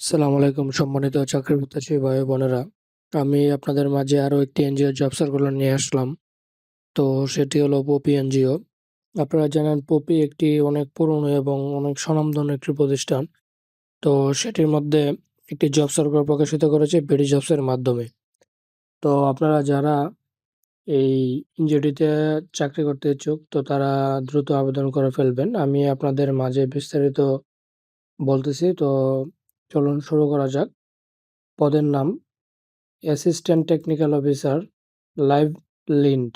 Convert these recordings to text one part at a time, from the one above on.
আসসালামু আলাইকুম, সম্মানিত চাকরি প্রত্যাশী ভাই বোনেরা। আমি আপনাদের মাঝে আরও একটি এনজিও জব সার্কুলার নিয়ে আসলাম। তো সেটি হলো পপি এনজিও। আপনারা জানেন, পপি একটি অনেক পুরনো এবং অনেক স্বনামধন্য একটি প্রতিষ্ঠান। তো সেটির মধ্যে একটি জব সার্কুলার প্রকাশিত করেছে বিডি জবসের মাধ্যমে। তো আপনারা যারা এই এনজিওটিতে চাকরি করতে ইচ্ছুক, তো তারা দ্রুত আবেদন করে ফেলবেন। আমি আপনাদের মাঝে বিস্তারিত বলতেছি। তো চলুন শুরু করা যাক। পদের নাম অ্যাসিস্ট্যান্ট টেকনিক্যাল অফিসার লাইভ লিন্ড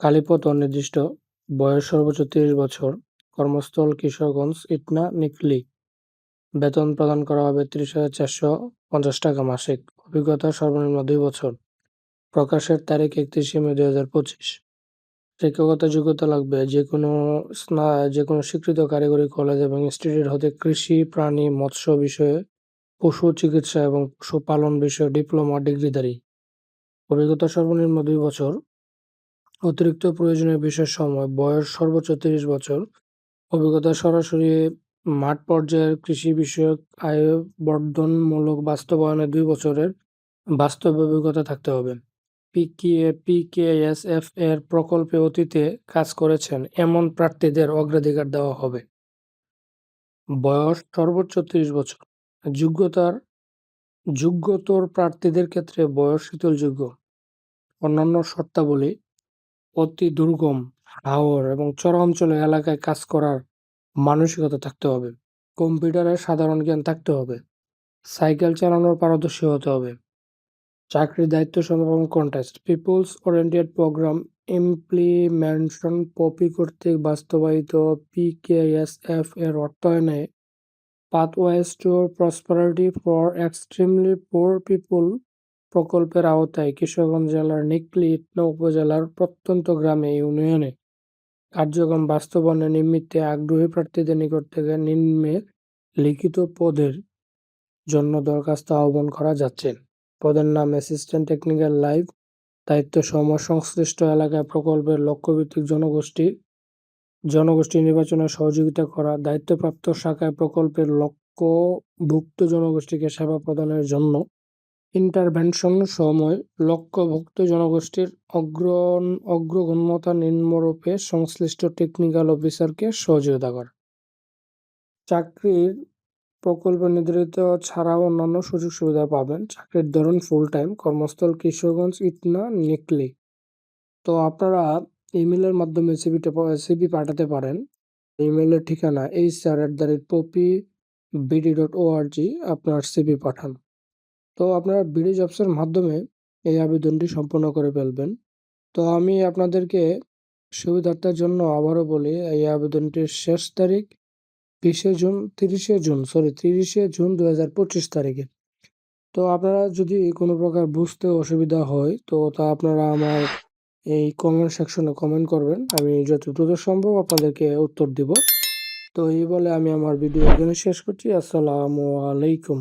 কালীপথ অনির্দিষ্ট, বয়স সর্বোচ্চ তিরিশ বছর, কর্মস্থল কিশোরগঞ্জ, ইটনা, নিকলি। বেতন প্রদান করা হবে তিরিশ হাজার চারশো পঞ্চাশ টাকা মাসিক। অভিজ্ঞতা সর্বনিম্ন দুই বছর। প্রকাশের তারিখ একত্রিশে মে দুই হাজার পঁচিশ। শিক্ষকতা যোগ্যতা লাগবে। যে কোনো স্না যে কোনো স্বীকৃত কারিগরি কলেজ এবং ইনস্টিটিউট হতে কৃষি, প্রাণী, মৎস্য বিষয়ে, পশু চিকিৎসা এবং পশুপালন বিষয়ে ডিপ্লোমা ডিগ্রিধারী অভিজ্ঞতা সর্বনিম্ন দুই বছর। অতিরিক্ত প্রয়োজনীয় বিষয় সময়। বয়স সর্বোচ্চ তিরিশ বছর। অভিজ্ঞতা সরাসরি মাঠ পর্যায়ের কৃষি বিষয়ক আয় বর্ধনমূলক বাস্তবায়নে দুই বছরের বাস্তব অভিজ্ঞতা থাকতে হবে। পিকিএ, পিকেএসএফ এর প্রকল্পে অতীতে কাজ করেছেন এমন প্রার্থীদের অগ্রাধিকার দেওয়া হবে। বয়স সর্বোচ্চ ত্রিশ বছর। যোগ্যতার, যোগ্যতর প্রার্থীদের ক্ষেত্রে বয়স শিথিলযোগ্য অন্যান্য শর্তাবলী, অতি দুর্গম, হাওর এবং চরাঞ্চলে এলাকায় কাজ করার মানসিকতা থাকতে হবে। কম্পিউটারের সাধারণ জ্ঞান থাকতে হবে। সাইকেল চালানোর পারদর্শী হতে হবে। চাকরির দায়িত্ব সমাপন contest people's oriented program implementation POPI কর্তৃক বাস্তবায়িত পিকেএসএফ এর অর্থায়নে pathways to prosperity for extremely poor people প্রকল্পের আওতায় কিশোরগঞ্জ জেলার নিকলি ইটনা উপজেলার প্রত্যন্ত গ্রামে ইউনিয়নে কার্যক্রম বাস্তবায়নের নিমিত্তে আগ্রহী প্রার্থীদের নিকট থেকে নিম্নে লিখিত পদের জন্য দরখাস্ত আহ্বান করা যাচ্ছে। পদের নাম অ্যাসিস্ট্যান্ট টেকনিক্যাল লাইভ দায়িত্ব সময় সংশ্লিষ্ট এলাকায় প্রকল্পের লক্ষ্যভিত্তিক জনগোষ্ঠী জনগোষ্ঠী নির্বাচনে সহযোগিতা করা, দায়িত্বপ্রাপ্ত শাখায় প্রকল্পের লক্ষ্যভুক্ত জনগোষ্ঠীকে সেবা প্রদানের জন্য ইন্টারভেনশন সময় লক্ষ্যভুক্ত জনগোষ্ঠীর অগ্রণ, অগ্রগণ্যতা নিম্নরূপে সংশ্লিষ্ট টেকনিক্যাল অফিসারকে সহযোগিতা করা। চাকরির প্রকল্প নির্ধারিত ছাড়াও অন্যান্য সুযোগ সুবিধা পাবেন। চাকরির ধরন ফুল টাইম কর্মস্থল কিশোরগঞ্জ, ইটনা, নিকলি। তো আপনারা ইমেলের মাধ্যমে সিভিটা সিভি পাঠাতে পারেন। ইমেলের ঠিকানা H R at the rate POPI BD dot ORG আপনার সিভি পাঠান। তো আপনারা বিডি জবসের মাধ্যমে এই আবেদনটি সম্পন্ন করে ফেলবেন। তো আমি আপনাদেরকে সুবিধার্থের জন্য আবারও বলি, এই আবেদনটির শেষ তারিখ বিশে জুন, তিরিশে জুন সরি তিরিশে জুন দু হাজার পঁচিশ তারিখে। তো আপনারা যদি কোনো প্রকার বুঝতে অসুবিধা হয়, তো তা আপনারা আমার এই কমেন্ট সেকশনে কমেন্ট করবেন। আমি যত দ্রুত সম্ভব আপনাদেরকে উত্তর দিব। তো এই বলে আমি আমার ভিডিও এখানে শেষ করছি। আসসালামু আলাইকুম।